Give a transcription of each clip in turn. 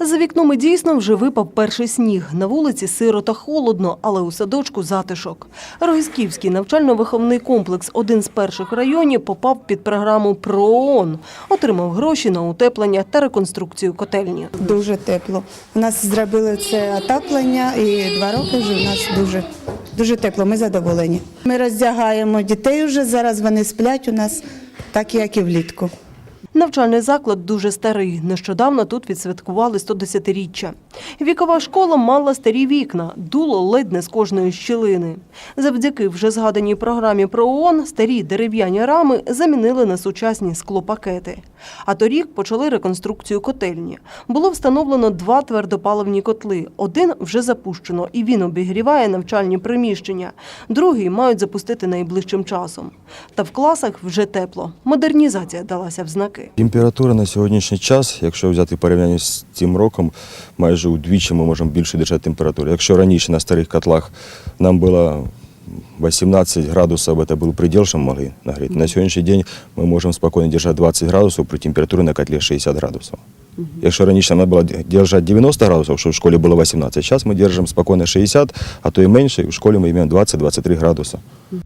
За вікном дійсно вже випав перший сніг. На вулиці сиро та холодно, але у садочку затишок. Рогісківський навчально-виховний комплекс, один з перших районів, попав під програму ПРООН. Отримав гроші на утеплення та реконструкцію котельні. Дуже тепло. У нас зробили це отаплення і два роки вже у нас дуже, дуже тепло. Ми задоволені. Ми роздягаємо дітей вже зараз. Вони сплять у нас так, як і влітку. Навчальний заклад дуже старий. Нещодавно тут відсвяткували 110-річчя. Вікова школа мала старі вікна, дуло ледь не з кожної щілини. Завдяки вже згаданій програмі про ООН старі дерев'яні рами замінили на сучасні склопакети. А торік почали реконструкцію котельні. Було встановлено два твердопаливні котли. Один вже запущено, і він обігріває навчальні приміщення. Другий мають запустити найближчим часом. Та в класах вже тепло. Модернізація далася в знаки. Температура на сьогоднішній час, якщо взяти порівняння з цим роком, майже удвічі ми можемо більше держати температуру. Якщо раніше на старих котлах нам було 18 градусів, це був предел, що ми могли нагріти. На сьогоднішній день ми можемо спокійно держати 20 градусів при температурі на котлі 60 градусів. Якщо раніше нам було держати 90 градусів, що в школі було 18, зараз ми держимо спокійно 60, а то і менше, і в школі ми маємо 20-23 градуси.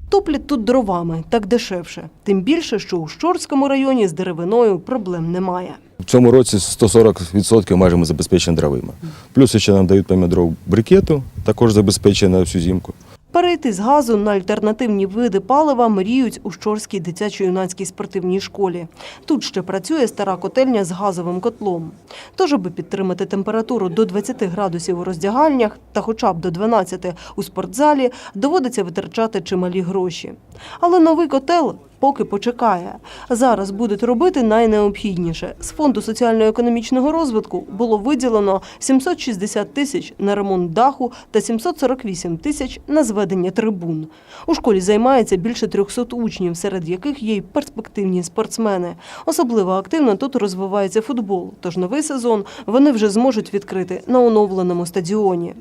Топлять тут дровами, так дешевше. Тим більше, що у Щорському районі з деревиною проблем немає. В цьому році 140% майже ми забезпечені дровими. Плюс ще нам дають помимо дров брикету, також забезпечені на всю зимку. Перейти з газу на альтернативні види палива мріють у Щорській дитячо-юнацькій спортивній школі. Тут ще працює стара котельня з газовим котлом. Тож, аби підтримати температуру до 20 градусів у роздягальнях та хоча б до 12 у спортзалі, доводиться витрачати чималі гроші. Але новий котел поки почекає. Зараз будуть робити найнеобхідніше. З фонду соціально-економічного розвитку було виділено 760 тисяч на ремонт даху та 748 тисяч на зведення трибун. У школі займається більше 300 учнів, серед яких є й перспективні спортсмени. Особливо активно тут розвивається футбол. Тож новий сезон вони вже зможуть відкрити на оновленому стадіоні.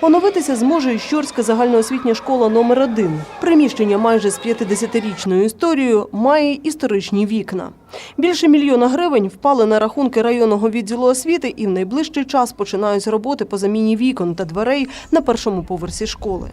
Оновитися зможе і Щорська загальноосвітня школа номер 1 Приміщення майже з 50-річною історією має історичні вікна. Більше мільйона гривень впали на рахунки районного відділу освіти і в найближчий час починають роботи по заміні вікон та дверей на першому поверсі школи.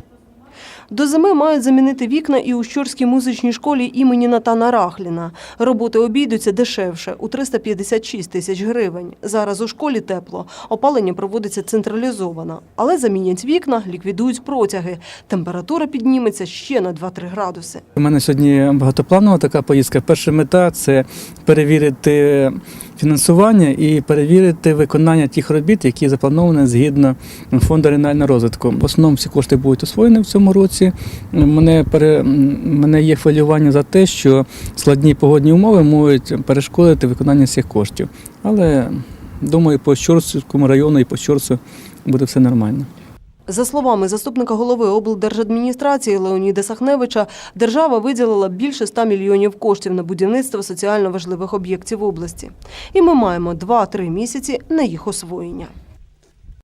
До зими мають замінити вікна і у Щорській музичній школі імені Натана Рахліна. Роботи обійдуться дешевше у 356 тисяч гривень. Зараз у школі тепло, опалення проводиться централізовано, але замінять вікна, ліквідують протяги. Температура підніметься ще на 2-3 градуси. У мене сьогодні багатопланова така поїздка. Перша мета це перевірити фінансування і перевірити виконання тих робіт, які заплановані згідно фонду регіонального розвитку. В основному всі кошти будуть освоєні в цьому році. Мене пере мене є хвилювання за те, що складні погодні умови можуть перешкодити виконання цих коштів. Але думаю, по Щорському району і по Щорцю буде все нормально. За словами заступника голови облдержадміністрації Леоніда Сахневича, держава виділила більше 100 мільйонів коштів на будівництво соціально важливих об'єктів області. І ми маємо 2-3 місяці на їх освоєння.